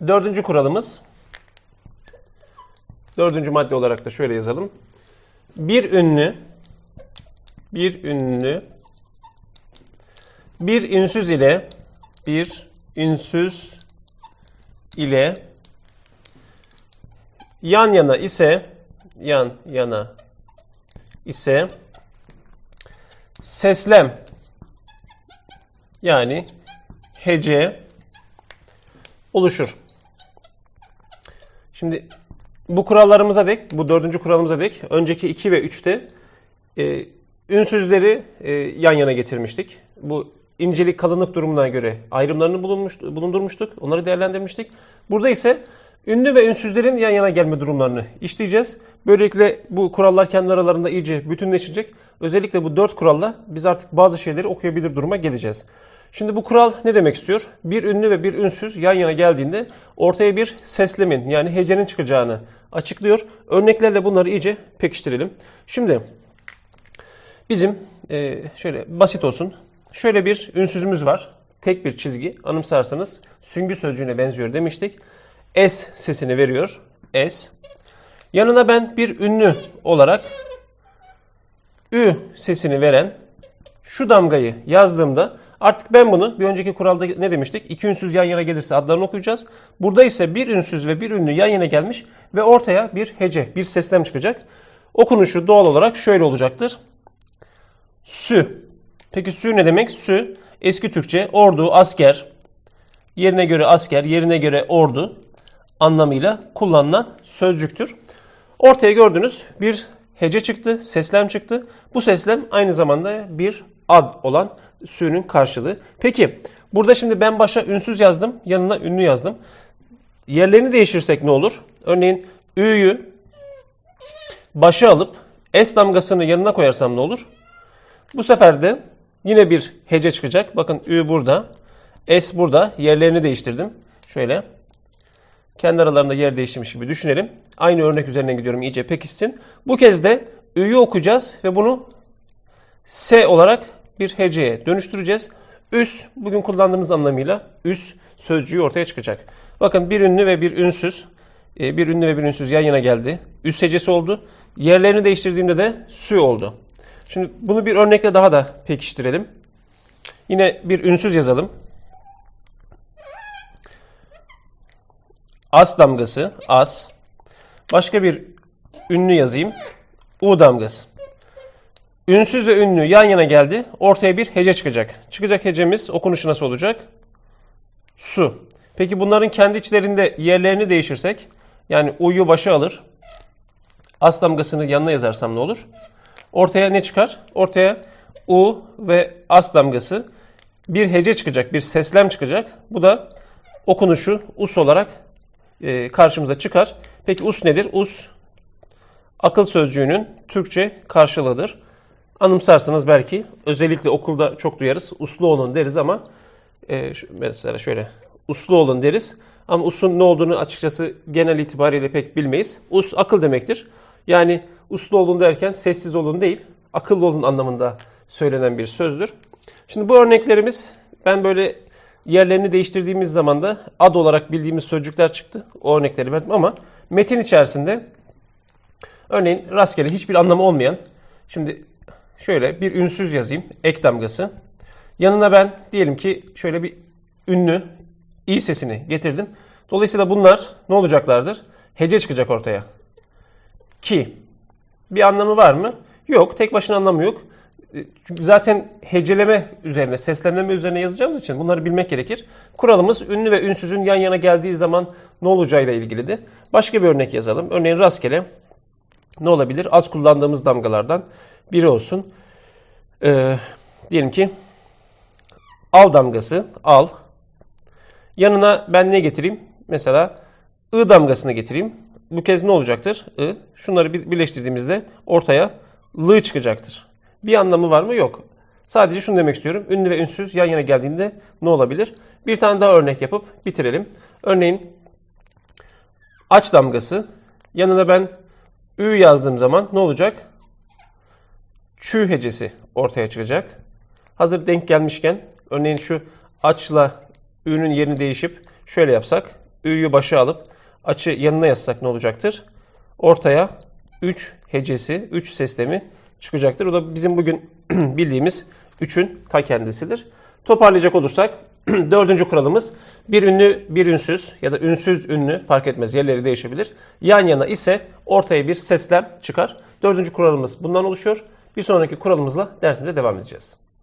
Dördüncü kuralımız. Dördüncü madde olarak da şöyle yazalım. Bir ünlü bir ünlü bir ünsüz ile bir ünsüz ile yan yana ise yan yana ise seslem yani hece oluşur. Şimdi bu kurallarımıza dek, bu dördüncü kuralımıza dek önceki 2 ve 3'te e, ünsüzleri e, yan yana getirmiştik. Bu incelik kalınlık durumuna göre ayrımlarını bulunmuş, bulundurmuştuk. Onları değerlendirmiştik. Burada ise ünlü ve ünsüzlerin yan yana gelme durumlarını işleyeceğiz. Böylelikle bu kurallar kendi aralarında iyice bütünleşecek. Özellikle bu dört kuralla biz artık bazı şeyleri okuyabilir duruma geleceğiz. Şimdi bu kural ne demek istiyor? Bir ünlü ve bir ünsüz yan yana geldiğinde ortaya bir seslemin yani hecenin çıkacağını açıklıyor. Örneklerle bunları iyice pekiştirelim. Şimdi bizim e, şöyle basit olsun. Şöyle bir ünsüzümüz var. Tek bir çizgi. Anımsarsanız süngü sözcüğüne benziyor demiştik. S sesini veriyor. S. Yanına ben bir ünlü olarak Ü sesini veren şu damgayı yazdığımda artık ben bunu bir önceki kuralda ne demiştik? İki ünsüz yan yana gelirse adlarını okuyacağız. Burada ise bir ünsüz ve bir ünlü yan yana gelmiş ve ortaya bir hece, bir seslem çıkacak. Okunuşu doğal olarak şöyle olacaktır. Sü. Peki sü ne demek? Sü eski Türkçe ordu, asker, yerine göre asker, yerine göre ordu anlamıyla kullanılan sözcüktür. Ortaya gördüğünüz bir hece çıktı, seslem çıktı. Bu seslem aynı zamanda bir ad olan sü'nün karşılığı. Peki burada şimdi ben başa ünsüz yazdım, yanına ünlü yazdım. Yerlerini değiştirsek ne olur? Örneğin ü'yü başa alıp s damgasını yanına koyarsam ne olur? Bu sefer de yine bir hece çıkacak. Bakın ü burada, s burada. Yerlerini değiştirdim. Şöyle kendi aralarında yer değiştirmiş gibi düşünelim. Aynı örnek üzerinden gidiyorum iyice pekişsin. Bu kez de ü'yü okuyacağız ve bunu S olarak bir heceye dönüştüreceğiz. Üs bugün kullandığımız anlamıyla üs sözcüğü ortaya çıkacak. Bakın bir ünlü ve bir ünsüz, e, bir ünlü ve bir ünsüz yan yana geldi. Üs hecesi oldu. Yerlerini değiştirdiğimde de sü oldu. Şimdi bunu bir örnekle daha da pekiştirelim. Yine bir ünsüz yazalım. As damgası, as. Başka bir ünlü yazayım. U damgası. Ünsüz ve ünlü yan yana geldi. Ortaya bir hece çıkacak. Çıkacak hecemiz okunuşu nasıl olacak? Su. Peki bunların kendi içlerinde yerlerini değişirsek, yani u'yu başa alır. As damgasını yanına yazarsam ne olur? Ortaya ne çıkar? Ortaya u ve as damgası bir hece çıkacak, bir seslem çıkacak. Bu da okunuşu us olarak e, karşımıza çıkar. Peki us nedir? Us akıl sözcüğünün Türkçe karşılığıdır. Anımsarsanız belki özellikle okulda çok duyarız. Uslu olun deriz ama e, mesela şöyle uslu olun deriz. Ama usun ne olduğunu açıkçası genel itibariyle pek bilmeyiz. Us akıl demektir. Yani uslu olun derken sessiz olun değil, akıllı olun anlamında söylenen bir sözdür. Şimdi bu örneklerimiz ben böyle yerlerini değiştirdiğimiz zaman da ad olarak bildiğimiz sözcükler çıktı. O örnekleri verdim ama metin içerisinde Örneğin rastgele hiçbir anlamı olmayan, şimdi şöyle bir ünsüz yazayım, ek damgası. Yanına ben diyelim ki şöyle bir ünlü i sesini getirdim. Dolayısıyla bunlar ne olacaklardır? Hece çıkacak ortaya. Ki bir anlamı var mı? Yok. Tek başına anlamı yok. E, Çünkü zaten heceleme üzerine, seslenme üzerine yazacağımız için bunları bilmek gerekir. Kuralımız ünlü ve ünsüzün yan yana geldiği zaman ne olacağıyla ilgilidir. Başka bir örnek yazalım. Örneğin rastgele ne olabilir? Az kullandığımız damgalardan biri olsun. Ee, diyelim ki al damgası, al. Yanına ben ne getireyim? Mesela ı damgasını getireyim. Bu kez ne olacaktır? I. Şunları bir- birleştirdiğimizde ortaya lı çıkacaktır. Bir anlamı var mı? Yok. Sadece şunu demek istiyorum. Ünlü ve ünsüz yan yana geldiğinde ne olabilir? Bir tane daha örnek yapıp bitirelim. Örneğin aç damgası. Yanına ben ü yazdığım zaman ne olacak? Çü hecesi ortaya çıkacak. Hazır denk gelmişken örneğin şu açla ü'nün yerini değişip şöyle yapsak. Ü'yü başa alıp açı yanına yazsak ne olacaktır? Ortaya 3 hecesi, 3 seslemi çıkacaktır. O da bizim bugün bildiğimiz 3'ün ta kendisidir. Toparlayacak olursak dördüncü kuralımız bir ünlü bir ünsüz ya da ünsüz ünlü fark etmez yerleri değişebilir. Yan yana ise ortaya bir seslem çıkar. Dördüncü kuralımız bundan oluşuyor. Bir sonraki kuralımızla dersimize devam edeceğiz.